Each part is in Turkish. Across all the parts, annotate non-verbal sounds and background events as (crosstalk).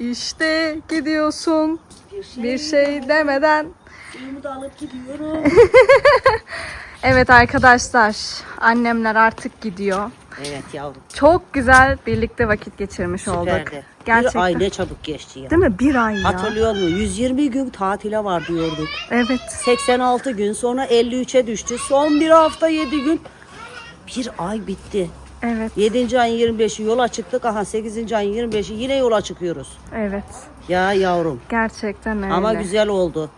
İşte gidiyorsun bir şey demeden. Suyumu da alıp gidiyorum. (laughs) Evet arkadaşlar annemler artık gidiyor. evet yavrum. Çok güzel birlikte vakit geçirmiş olduk. Süperdi. Gerçekten. Bir ay ne çabuk geçti ya. Değil mi? Bir ay ya. Hatırlıyor musun? 120 gün tatile var diyorduk. Evet. 86 gün sonra 53'e düştü. Son bir hafta 7 gün. Bir ay bitti. Evet. 7. ayın 25'i yola çıktık. Aha 8. ayın 25'i yine yola çıkıyoruz. Evet. Ya yavrum. Gerçekten öyle. Ama güzel oldu.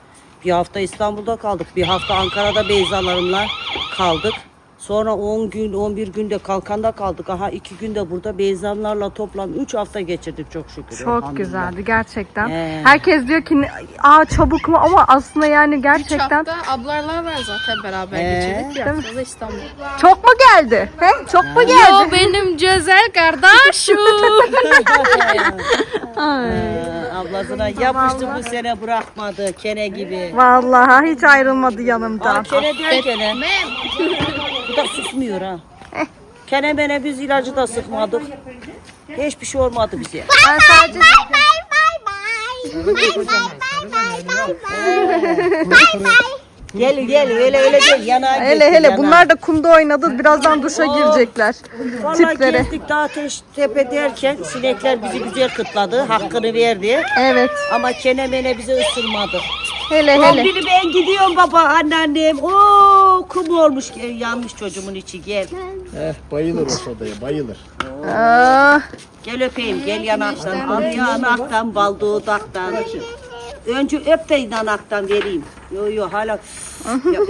Bir hafta İstanbul'da kaldık. Bir hafta Ankara'da Beyzalarımla kaldık. Sonra 10 gün, 11 günde Kalkan'da kaldık. Aha 2 günde burada Beyzamlarla toplam 3 hafta geçirdik çok şükür. Çok güzeldi gerçekten. Ee. Herkes diyor ki aa çabuk mu ama aslında yani gerçekten hafta ablarla ben zaten beraber Ee? geçirdik. Bir hafta da İstanbul. çok mu geldi? He? Çok mu Yo geldi? benim güzel kardeşim. (laughs) Ay. Ablasına yapıştı bu sene bırakmadı kene gibi. Vallahi hiç ayrılmadı Aa, yanımdan. kene diyor kene. Bu da susmuyor ha. Kene mene biz ilacı da sıkmadık. Hiçbir şey olmadı bize. Ben sadece Gel gel öyle öyle değil yanağa hele hele bunlar da kumda oynadı. Birazdan duşa Oh. girecekler. Vallahi Tipleri. gezdik dağ ateş tepe derken sinekler bizi güzel kıtladı. Hakkını verdi. Evet. Ama kene mene bizi ısırmadı. Hele Lan hele. biri ben gidiyorum baba anneannem. Oo kum olmuş e, yanmış çocuğumun içi gel. Eh bayılır o sodaya bayılır. Aa, Gel öpeyim gel yanaktan. Al yanaktan bal dudaktan. Önce öp de yanaktan vereyim. Yo yo hala yapıyor.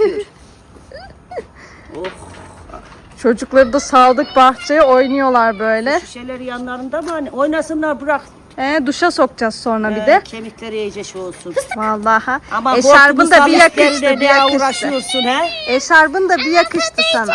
oh (laughs) çocukları da saldık bahçeye oynuyorlar böyle. şişeleri yanlarında mı hani oynasınlar bırak. Ee, duşa sokacağız sonra bir Ee, de. Kemikleri iyice şey olsun. (laughs) Vallahi. Ama Eşarbın da bir yakıştı, bir yakıştı. uğraşıyorsun he? Eşarbın da bir yakıştı sana.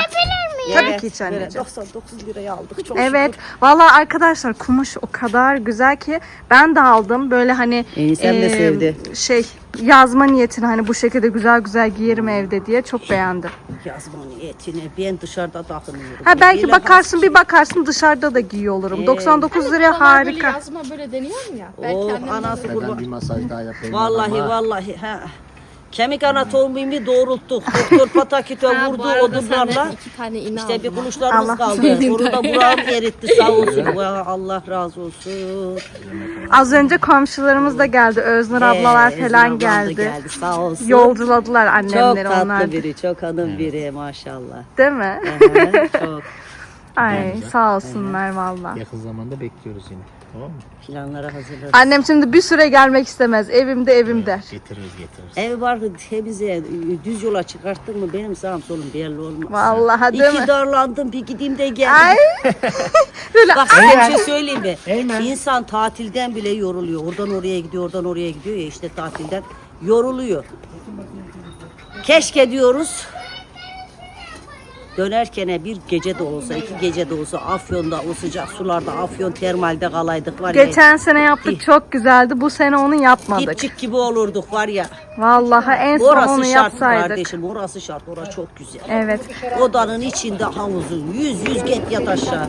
Tabii Evet, ki hiç böyle anneciğim. 99 liraya aldık çok Evet. Vallahi arkadaşlar kumaş o kadar güzel ki ben de aldım. Böyle hani Eniştem de sevdi. şey yazma niyetine hani bu şekilde güzel güzel giyerim evde diye çok beğendim. şükür. Yazmanın etine ben dışarıda takınıyorum. Ha belki Öyle bakarsın bir bakarsın dışarıda da giyiyor olurum. 99 liraya Sana Böyle harika. yazma böyle deniyorum ya. Belki Oh, anası kurban. bir masaj daha yapayım. Vallahi ama vallahi. Ha. Kemik anatomiyi doğrulttuk. Doktor patakite vurdu odunlarla. iki tane iğne İşte bir kuluşlarımız Allah kaldı. Onu da buram eritti sağ olsun. Vay, Allah razı olsun. Az önce komşularımız da geldi. Öznur ablalar Ee, falan ablam da geldi. geldi. Sağ olsun. Yolculadılar Çok annemleri tatlı onlar. biri, çok hanım biri maşallah. Değil mi? Aha, çok. (laughs) Ay sağ olsunlar valla. Yakın zamanda bekliyoruz yine. Tamam mı? Planlara hazırladık. Annem şimdi bir süre gelmek istemez. Evimde evim der. Getiririz getiririz. Ev vardı temize düz yola çıkarttın mı benim sağım solum belli olmaz. Vallahi değil İki mi? darlandım bir gideyim de geldim. Ay. (laughs) Böyle Bak bir şey söyleyeyim mi? Eymen. İnsan tatilden bile yoruluyor. Oradan oraya gidiyor, oradan oraya gidiyor ya işte tatilden yoruluyor. Keşke diyoruz dönerken bir gece de olsa, iki gece de olsa Afyon'da o sıcak sularda Afyon termalde kalaydık var ya. Geçen sene yaptık çok güzeldi. Bu sene onu yapmadık. Dipçik gibi olurduk var ya. Vallahi en son Orası onu şart yapsaydık. kardeşim, orası şart, orası çok güzel. Evet. Odanın içinde havuzun, yüz yüz get yat aşağı. (laughs)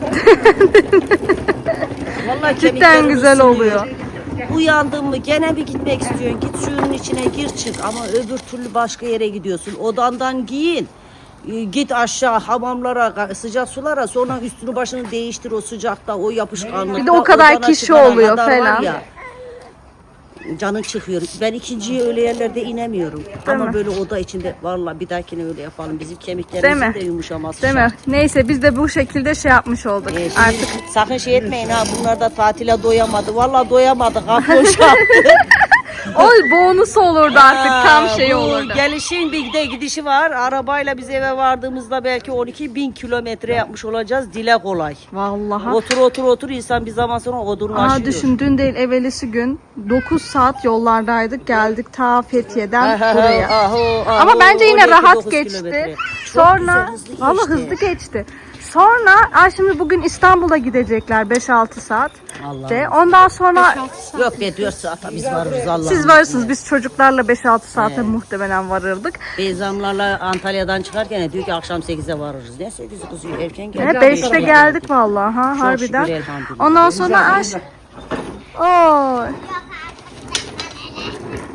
Vallahi Cidden güzel ısınıyor. oluyor. Uyandın mı gene bir gitmek istiyorsun. Git suyun içine gir çık ama öbür türlü başka yere gidiyorsun. Odandan giyin. Ee, Git aşağı hamamlara, sıcak sulara sonra üstünü başını değiştir o sıcakta, o yapışkanlıkta. Bir de o kadar kişi oluyor falan. ya, Canın çıkıyor. Ben ikinciye öyle yerlerde inemiyorum. Ama mi? böyle oda içinde vallahi bir dahakine öyle yapalım. Bizim Değil kemiklerimizin mi? de yumuşaması Değil mi? Neyse biz de bu şekilde şey yapmış olduk. Ee, şimdi Artık sakın şey etmeyin ha bunlar da tatile doyamadı. Vallahi doyamadık. Afyon (laughs) şartı. O bonus olurdu artık tam Aa, şey bu olurdu. Gelişin bir de gidişi var. Arabayla biz eve vardığımızda belki 12 bin kilometre yapmış olacağız. Dile kolay. Vallahi. Otur otur otur insan bir zaman sonra odunlaşıyor. Aa düşün dün değil evvelisi gün 9 saat yollardaydık geldik ta Fethiye'den buraya. Aho, aho, Ama bence yine 12, rahat 9 geçti. kilometre. Çok Sonra güzel, hızlı valla geçti. hızlı geçti. Sonra aa şimdi bugün İstanbul'a gidecekler 5-6 saat. Allah'ım. De. Ondan sonra Yok be 4 saat biz varırız Allah'ım. siz varsınız biz çocuklarla 5-6 saate muhtemelen varırdık. Beyzamlarla Antalya'dan çıkarken diyor ki akşam 8'e varırız. Ne 8'i kızıyor erken geldik. Hep 5'te geldik vallahi ha Çok harbiden. şükür, elhamdülillah. Ondan sonra aş Oo,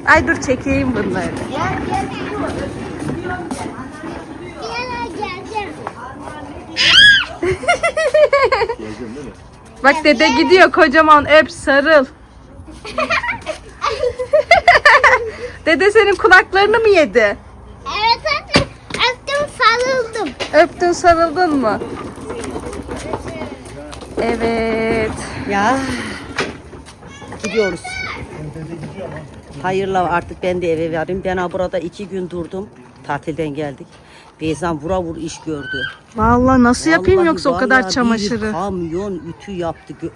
Ay dur çekeyim bunları. Bak dede gidiyor kocaman öp sarıl. (laughs) dede senin kulaklarını mı yedi? Evet anne. Öptüm sarıldım. Öptün sarıldın mı? Evet. Ya. Gidiyoruz. Hayırlı artık ben de eve varayım. Ben ha burada iki gün durdum. Tatilden geldik. Beyzan vura vur iş gördü. Vallahi nasıl yapayım Vallahi yoksa o kadar çamaşırı. Bir kamyon ütü yaptı. Gö-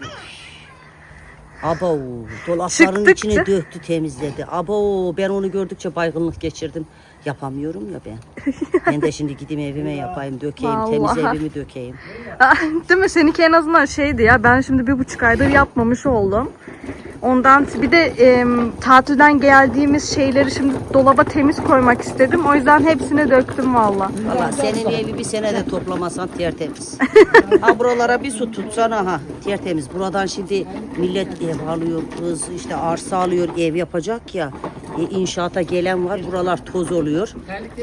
Abo dolapların Çıktıkça- içine döktü temizledi. Abo ben onu gördükçe baygınlık geçirdim. Yapamıyorum ya ben. (laughs) ben de şimdi gideyim evime yapayım dökeyim temiz Vallahi. evimi dökeyim. Ah, Değil mi? Seninki en azından şeydi ya. Ben şimdi bir buçuk aydır yapmamış oldum. Ondan bir de em, tatilden geldiğimiz şeyleri şimdi dolaba temiz koymak istedim. O yüzden hepsini döktüm valla. Valla senin evi bir senede toplamasan tertemiz. (laughs) ha buralara bir su tutsana ha tertemiz. Buradan şimdi millet ev alıyor kız işte arsa alıyor ev yapacak ya. İnşaata gelen var buralar toz oluyor.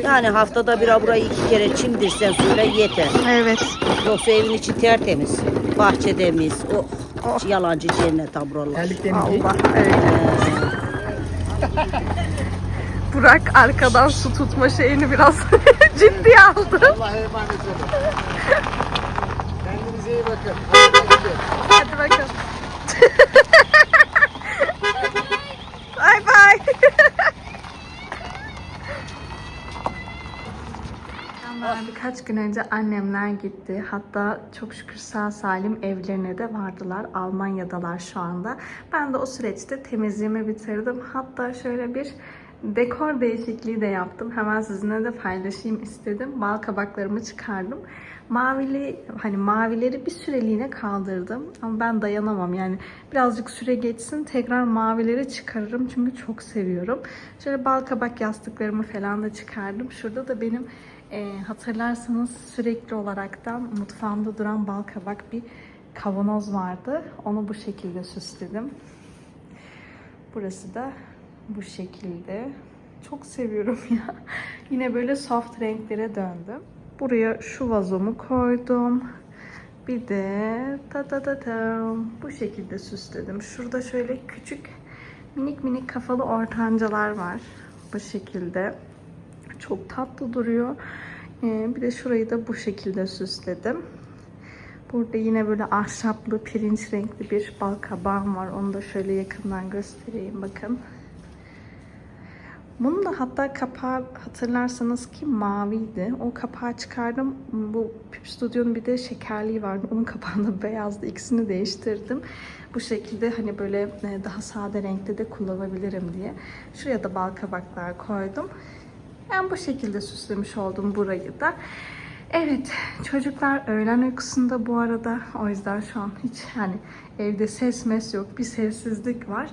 Yani haftada bir burayı iki kere çimdirsen suyla yeter. Evet. Yoksa evin içi tertemiz. Bahçe temiz. Oh, yalancı cennet ha buralar. Allah. Evet. Burak arkadan su tutma şeyini biraz (laughs) ciddiye aldı. Allah'a emanet olun. Kendinize iyi bakın. Hadi bakalım. Bye bye. Ama birkaç gün önce annemler gitti. Hatta çok şükür sağ salim evlerine de vardılar. Almanya'dalar şu anda. Ben de o süreçte temizliğimi bitirdim. Hatta şöyle bir dekor değişikliği de yaptım. Hemen sizinle de paylaşayım istedim. Bal kabaklarımı çıkardım. Mavili hani mavileri bir süreliğine kaldırdım. Ama ben dayanamam yani birazcık süre geçsin tekrar mavileri çıkarırım çünkü çok seviyorum. Şöyle bal kabak yastıklarımı falan da çıkardım. Şurada da benim e, hatırlarsanız sürekli olaraktan mutfağımda duran bal kabak bir kavanoz vardı. Onu bu şekilde süsledim. Burası da bu şekilde. Çok seviyorum ya. (laughs) Yine böyle soft renklere döndüm. Buraya şu vazomu koydum. Bir de ta ta ta ta bu şekilde süsledim. Şurada şöyle küçük minik minik kafalı ortancalar var. Bu şekilde. Çok tatlı duruyor. Ee, bir de şurayı da bu şekilde süsledim. Burada yine böyle ahşaplı, pirinç renkli bir bal kabağım var. Onu da şöyle yakından göstereyim bakın. Bunun da hatta kapağı hatırlarsanız ki maviydi. O kapağı çıkardım. Bu Pip Studio'nun bir de şekerliği vardı. Onun kapağı da (laughs) beyazdı. İkisini değiştirdim. Bu şekilde hani böyle e, daha sade renkte de kullanabilirim diye. Şuraya da bal kabaklar koydum. Ben bu şekilde süslemiş oldum burayı da. Evet, çocuklar öğlen uykusunda bu arada. O yüzden şu an hiç hani evde ses mes yok. Bir sessizlik var.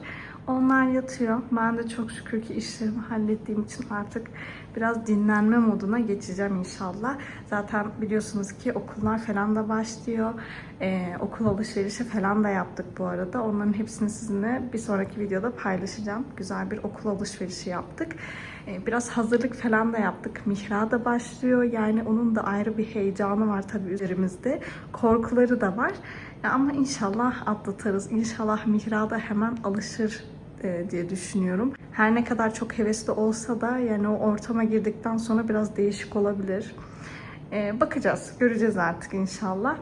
Onlar yatıyor. Ben de çok şükür ki işlerimi hallettiğim için artık biraz dinlenme moduna geçeceğim inşallah. Zaten biliyorsunuz ki okullar falan da başlıyor. Ee, okul alışverişi falan da yaptık bu arada. Onların hepsini sizinle bir sonraki videoda paylaşacağım. Güzel bir okul alışverişi yaptık. Ee, Biraz hazırlık falan da yaptık. Mihra da başlıyor. Yani onun da ayrı bir heyecanı var tabii üzerimizde. Korkuları da var. Ya ama inşallah atlatırız. İnşallah Mihra da hemen alışır diye düşünüyorum. Her ne kadar çok hevesli olsa da yani o ortama girdikten sonra biraz değişik olabilir. E, bakacağız. Göreceğiz artık inşallah.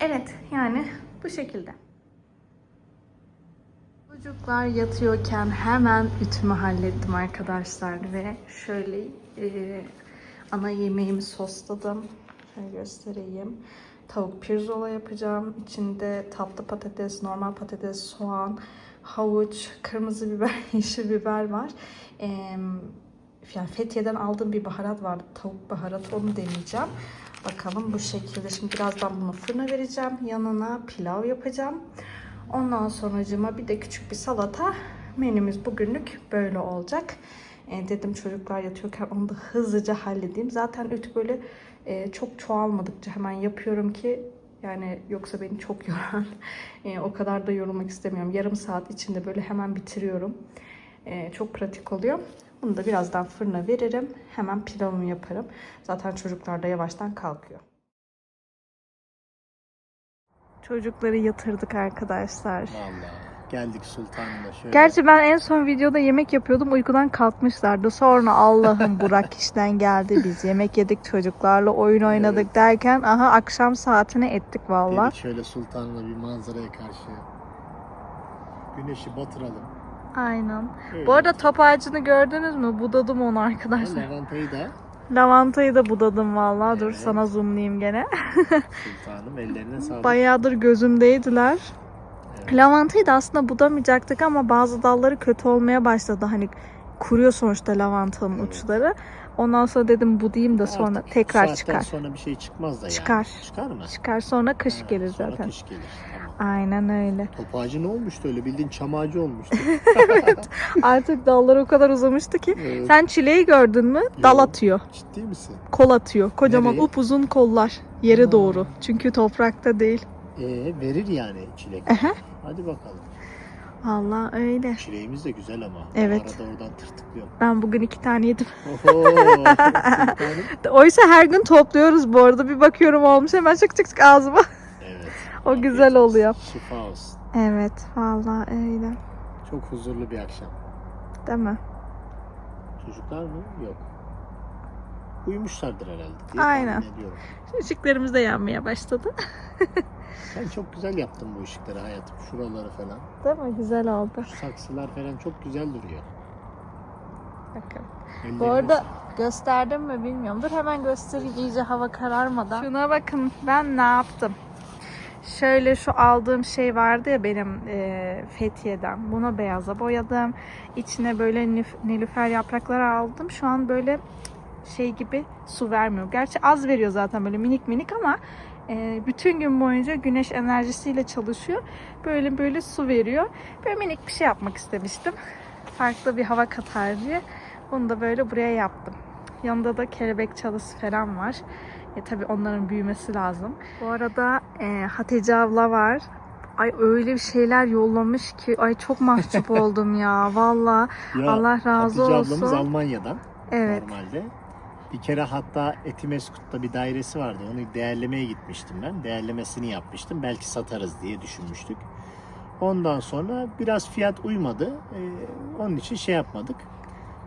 Evet yani bu şekilde. Çocuklar yatıyorken hemen ütümü hallettim arkadaşlar ve şöyle e, ana yemeğimi sosladım. Şöyle göstereyim. Tavuk pirzola yapacağım. İçinde tatlı patates, normal patates, soğan, havuç, kırmızı biber, (laughs) yeşil biber var. E, yani Fethiye'den aldığım bir baharat vardı. Tavuk baharatı onu deneyeceğim. Bakalım bu şekilde. Şimdi birazdan bunu fırına vereceğim. Yanına pilav yapacağım. Ondan sonracıma bir de küçük bir salata. Menümüz bugünlük böyle olacak. E, dedim çocuklar yatıyorken onu da hızlıca halledeyim. Zaten ütü böyle e, çok çoğalmadıkça hemen yapıyorum ki yani yoksa beni çok (laughs) yorar. E, o kadar da yorulmak istemiyorum. Yarım saat içinde böyle hemen bitiriyorum. Ee, çok pratik oluyor. Bunu da birazdan fırına veririm. Hemen pilavımı yaparım. Zaten çocuklar da yavaştan kalkıyor. Çocukları yatırdık arkadaşlar. Vallahi geldik sultanla şöyle. Gerçi ben en son videoda yemek yapıyordum. Uykudan kalkmışlardı. Sonra Allah'ım (laughs) Burak işten geldi. Biz yemek yedik çocuklarla oyun oynadık Evet. derken aha akşam saatine ettik valla. Şöyle sultanla bir manzaraya karşı güneşi batıralım. Aynen. Öyle. Bu arada top ağacını gördünüz mü? Budadım onu Ha, arkadaşlar. Lavantayı da Lavantayı da budadım valla. Dur Evet. sana zoomlayayım gene. (laughs) sultanım ellerine sağlık. Bayağıdır gözümdeydiler. Lavantayı da aslında budamayacaktık ama bazı dalları kötü olmaya başladı. Hani kuruyor sonuçta lavantanın uçları. Ondan sonra dedim budayım da sonra Artık tekrar çıkar. sonra bir şey çıkmaz da yani. Çıkar. Çıkar mı? Çıkar sonra kış Ha, gelir sonra zaten. kış gelir. Tamam. Aynen öyle. Top ağacı ne olmuştu öyle bildiğin çam ağacı olmuştu. (laughs) Artık dallar o kadar uzamıştı ki. Evet. Sen çileği gördün mü? Dal Yok. atıyor. Ciddi misin? Kol atıyor. Kocaman Nereye? upuzun kollar. Yere Aa. doğru. Çünkü toprakta değil. Ee, verir yani çilek. Aha. Hadi bakalım. Allah öyle. Çileğimiz de güzel ama. Evet. Arada oradan tırtıklıyor. Ben bugün iki tane yedim. Oho. (laughs) Oysa her gün topluyoruz bu arada. Bir bakıyorum olmuş hemen çık çık çık ağzıma. evet. (laughs) O Afiyet güzel olsun. oluyor. Şifa olsun. Evet vallahi öyle. Çok huzurlu bir akşam. Değil mi? Çocuklar mı? Yok. Uyumuşlardır herhalde diye Aynen. tahmin ediyorum. Işıklarımız da yanmaya başladı. (laughs) Sen çok güzel yaptın bu ışıkları hayatım. Şuraları falan. Değil mi? Güzel oldu. Şu saksılar falan çok güzel duruyor. Bakın. Ellerine Bu arada gösterdim mi bilmiyorum. Dur hemen göstereyim iyice hava kararmadan. Şuna bakın ben ne yaptım. Şöyle şu aldığım şey vardı ya benim e, Fethiye'den. Bunu beyaza boyadım. İçine böyle nif- nilüfer yaprakları aldım. Şu an böyle şey gibi su vermiyor. Gerçi az veriyor zaten böyle minik minik ama e, bütün gün boyunca güneş enerjisiyle çalışıyor. Böyle böyle su veriyor. Böyle minik bir şey yapmak istemiştim. Farklı bir hava katar diye. Bunu da böyle buraya yaptım. Yanında da kelebek çalısı falan var. E tabi onların büyümesi lazım. Bu arada e, Hatice abla var. Ay öyle bir şeyler yollamış ki ay çok mahcup (laughs) oldum ya valla. Allah razı Hatice olsun. ablamız Almanya'dan Evet. normalde. Bir kere hatta Etimeskut'ta bir dairesi vardı. Onu değerlemeye gitmiştim ben. Değerlemesini yapmıştım. Belki satarız diye düşünmüştük. Ondan sonra biraz fiyat uymadı. Ee, onun için şey yapmadık.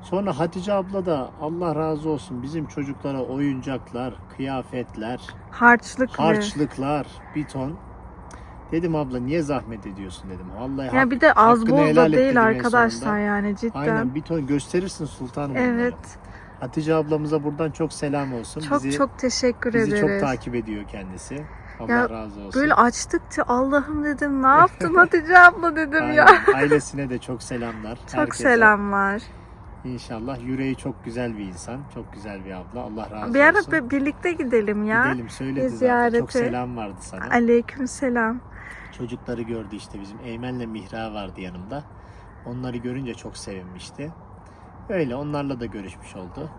Sonra Hatice abla da Allah razı olsun bizim çocuklara oyuncaklar, kıyafetler, Harçlık harçlıklar, bir ton. Dedim abla niye zahmet ediyorsun dedim. Vallahi Ya hak- bir de az bol da değil arkadaşlar yani cidden. Aynen bir ton gösterirsin sultanım. Evet. Hatice ablamıza buradan çok selam olsun. Çok bizi, çok teşekkür bizi çok ederiz. takip ediyor kendisi. Allah Ya, razı olsun. Böyle açtıkça Allah'ım dedim ne yaptın Hatice abla dedim ya. Ailesine de çok selamlar. Çok herkese. selamlar. İnşallah yüreği çok güzel bir insan. Çok güzel bir abla. Allah razı Bir ara olsun. bir- birlikte gidelim ya. Gidelim söyledi bir zaten. Çok ziyarete. selam vardı sana. Aleyküm selam. Çocukları gördü işte bizim Eymen'le Mihra vardı yanımda. Onları görünce çok sevinmişti. Öyle onlarla da görüşmüş oldu.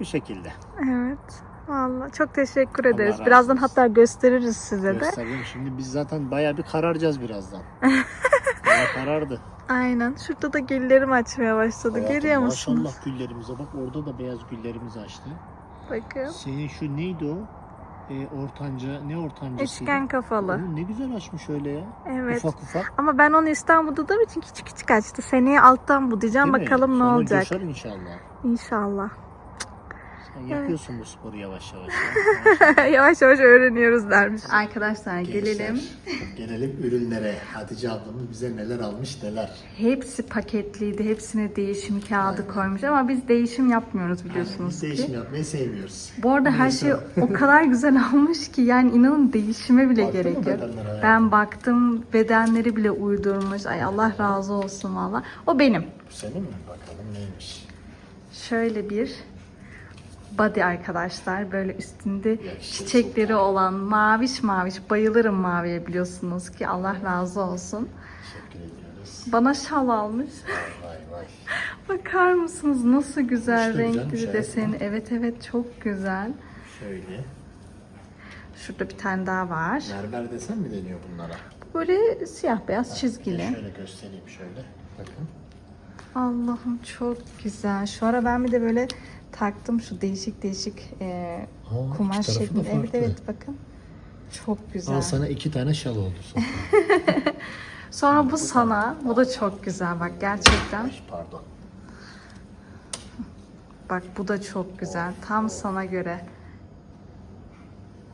Bu şekilde. Evet. Vallahi çok teşekkür ederiz. Birazdan hatta gösteririz size de. Göstereyim. Şimdi biz zaten bayağı bir kararacağız birazdan. (laughs) Bayağı karardı. Aynen. Şurada da güllerim açmaya başladı. Hayatım, Görüyor musunuz? Maşallah güllerimize bak orada da beyaz güllerimiz açtı. Bakın. Senin şu neydi o? Ee, ortanca ne ortancasıydı? Üçgen kafalı. Oğlum ne güzel açmış öyle ya. Evet. Ufak ufak. Ama ben onu İstanbul'da budadığım için küçük küçük açtı. Seneye alttan budayacağım. Değil mi? Bakalım ne Sonra olacak. coşar inşallah. İnşallah. Yapıyorsun bu sporu yavaş yavaş. ya. (laughs) yavaş yavaş öğreniyoruz dermiş. Arkadaşlar gelelim. Gençler, Gelelim ürünlere. Hatice ablamız bize neler almış neler. Hepsi paketliydi. Hepsine değişim kağıdı koymuş ama biz değişim yapmıyoruz biliyorsunuz Biz ki. değişim yapmayı sevmiyoruz. Bu arada her şey o kadar (laughs) güzel almış ki yani inanın değişime bile Baktın gerek yok. Ben baktım bedenleri bile uydurmuş. Ay Allah razı olsun valla. O benim. Bu senin mi? Bakalım neymiş. Şöyle bir body arkadaşlar. Böyle üstünde Yakışır çiçekleri olan maviş maviş. Bayılırım maviye biliyorsunuz ki. Allah razı olsun. Bana şal almış. Vay vay. (laughs) Bakar mısınız nasıl güzel İşte renkli deseni. Evet evet çok güzel. Şöyle. Şurada bir tane daha var. Mermer desen mi deniyor bunlara? Böyle siyah beyaz çizgili. Şöyle göstereyim şöyle. Bakın. Allah'ım çok güzel. Şu ara ben bir de böyle taktım şu değişik değişik e, Aa, iki kumaş şeklinde. Evet evet bakın. Çok güzel. Al sana iki tane şal oldu sonra. (laughs) Sonra bu sana. Bu da çok güzel bak gerçekten. Pardon. Bak bu da çok güzel. Tam sana göre.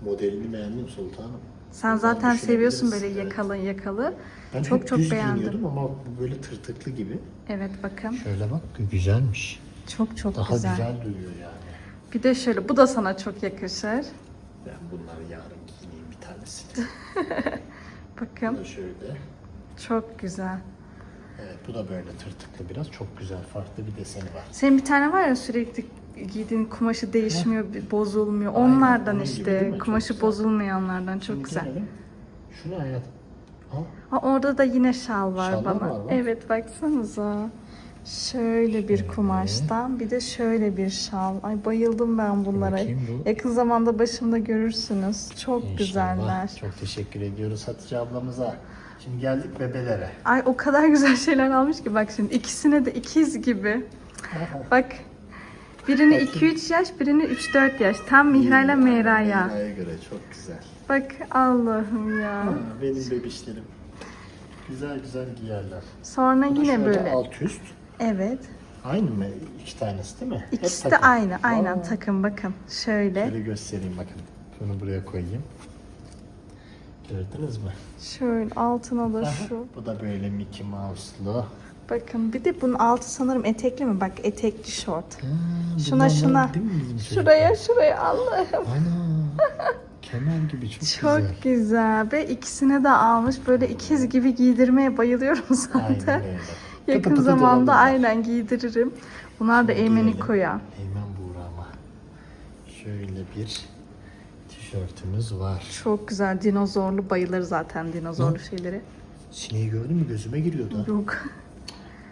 Modelini beğendim sultanım. Sen Buradan zaten seviyorsun böyle yakalı yakalı. Ben çok hep çok düz beğendim. ama bu böyle tırtıklı gibi. Evet bakın. Şöyle bak güzelmiş. Çok çok Daha güzel. güzel duruyor yani. Bir de şöyle bu da sana çok yakışır. Ben bunları yarın giyineyim bir tanesini. (laughs) Bu Bakın da şöyle. çok güzel. Evet bu da böyle tırtıklı biraz. Çok güzel farklı bir deseni var. Senin bir tane var ya sürekli giydiğin kumaşı değişmiyor, bozulmuyor. Aynen, Onlardan onun gibi işte. değil mi? Çok Kumaşı güzel. bozulmayanlardan çok Şimdi güzel. gelelim. Şunu hayat. Al. Ha, orada da yine şal var Şallar bana. var, bak. Evet baksanıza. Şöyle bir kumaştan bir de şöyle bir şal. Ay bayıldım ben bunlara. bakayım bu. Yakın zamanda başımda görürsünüz. Çok İnşallah. güzeller. Çok teşekkür ediyoruz Hatice ablamıza. Şimdi geldik bebelere. Ay o kadar güzel şeyler almış ki bak şimdi ikisine de ikiz gibi. (laughs) Bak birini 2-3 yaş, birini 3-4 yaş. Tam Mihra ile Meyra'ya. Meyra'ya göre çok güzel. Bak Allah'ım ya. Ha, benim bebişlerim. Güzel güzel giyerler. Sonra Bu da yine şöyle böyle. alt üst. Evet. Aynı mı? İki tanesi değil mi? Hep İkisi de takım. aynı. Aynen Aa, takım bakın. Şöyle. Şöyle göstereyim bakın. Bunu buraya koyayım. Gördünüz mü? Şöyle altına da şu. Bu da böyle Mickey Mouse'lu. Bakın bir de bunun altı sanırım etekli mi? Bak etekli şort. Ha, Şuna, bunlar şuna. Değil mi bizim Şuraya şuraya Allah'ım. Ana. Kemer gibi çok, Çok güzel. güzel. Ve ikisine de almış. Böyle ikiz gibi giydirmeye bayılıyorum Aynen zaten. öyle. Yakın Pıtı zamanda dolanırlar. aynen giydiririm. Bunlar da Şöyle Eymen'i giyelim. koya. Eymen Buğra'ma. Şöyle bir tişörtümüz var. Çok güzel. Dinozorlu bayılır zaten dinozorlu şeyleri. Sineği gördün mü? Gözüme giriyordu. Yok.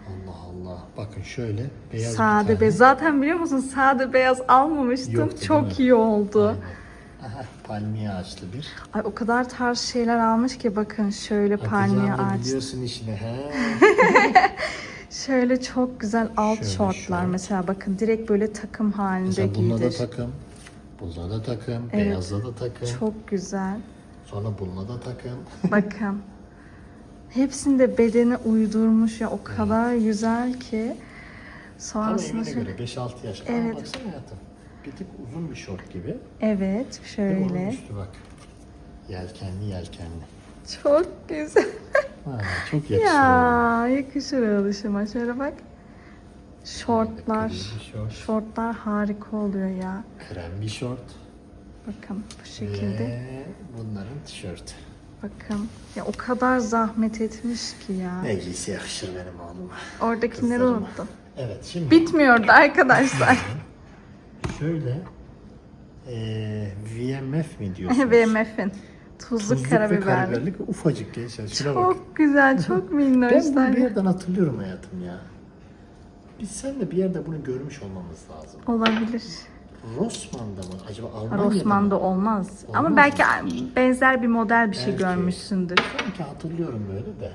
Allah Allah. Bakın şöyle beyaz Sade beyaz. Zaten biliyor musun sade beyaz almamıştım. Yoktu, Çok iyi oldu. Aynen. Aha, palmiye ağaçlı bir. Ay o kadar tarz şeyler almış ki bakın şöyle Hatice palmiye abla ağaç. biliyorsun işini. He. (laughs) Şöyle çok güzel alt Şöyle şortlar şort. mesela bakın direkt böyle takım halinde Mesela bununla da takım. Bununla da takım. Evet. Beyazla da takım. Çok güzel. Sonra bununla da takım. (laughs) Bakın. Hepsinde bedeni uydurmuş ya o kadar güzel ki. Sonrasında evine şöyle. göre 5-6 yaş. Evet. Evet. baksana hayatım. Bir tık uzun bir şort gibi. Evet Değil mi? Onun şöyle. üstü bak. Yelkenli yelkenli. Çok güzel. Ha, çok yakışıyor. ya yakışır alışıma. Şöyle bak. Şortlar. Şort. Şortlar harika oluyor ya. Krem bir şort. Bakın bu şekilde. Ve bunların tişörtü. Bakın. Ya o kadar zahmet etmiş ki ya. Ne giysi yakışır benim oğluma. Oradakileri unuttum. Evet şimdi Bitmiyordu arkadaşlar. (laughs) şöyle eee VMF mi (laughs) diyorsunuz? VMF'in. Tuzlu, Tuzluk ve karabiberli. karabiberlik ufacık gençler. Şuna. Çok güzel, çok (laughs) Ben bunu bir yerden hatırlıyorum hayatım ya. Biz seninle bir yerde bunu görmüş olmamız lazım. Olabilir. Rossmann'da mı? Acaba Almanya'da Rossmann'da mı? olmaz. Ama Olmaz belki mı? benzer bir model bir şey Belki. görmüşsündür. Sanki hatırlıyorum böyle de.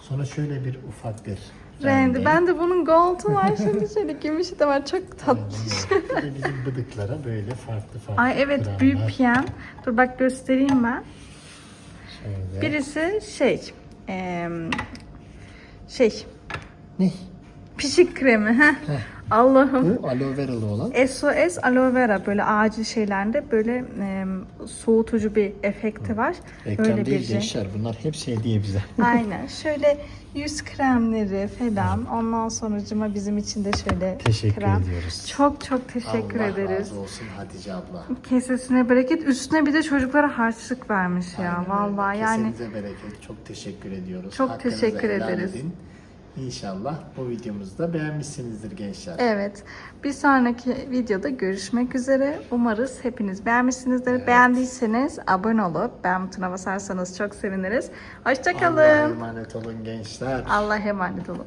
Sonra şöyle bir ufak bir Rendi. Ben de bunun gold'u var. Şimdi şöyle gümüşü de var. Çok tatlı. Bir de bizim bıdıklara böyle farklı farklı Ay evet kremler. büyük piyen. Dur bak göstereyim ben. Şöyle. Birisi şey. em, şey. Ne? Pişik kremi. heh. Allah'ım. Bu aloe veralı olan. SOS aloe vera böyle acil şeylerde böyle em, soğutucu bir efekti var. Reklam Öyle değil bir şey. gençler. Bunlar hepsi hediye bize. (laughs) Aynen. Şöyle yüz kremleri falan. Ondan sonracıma bizim için de şöyle Teşekkür krem. ediyoruz. Çok çok teşekkür Allah ederiz. razı olsun Hatice abla. Kesesine bereket. Üstüne bir de çocuklara harçlık vermiş ya. Aynen öyle. Vallahi yani. Kesenize bereket. Çok teşekkür ediyoruz. Çok teşekkür helal ederiz. edin. İnşallah bu videomuzu da beğenmişsinizdir gençler. Evet. Bir sonraki videoda görüşmek üzere. Umarız hepiniz beğenmişsinizdir. Beğendiyseniz abone olup beğen butonuna basarsanız çok seviniriz. Allah'a Hoşçakalın. emanet olun gençler. Allah'a emanet olun.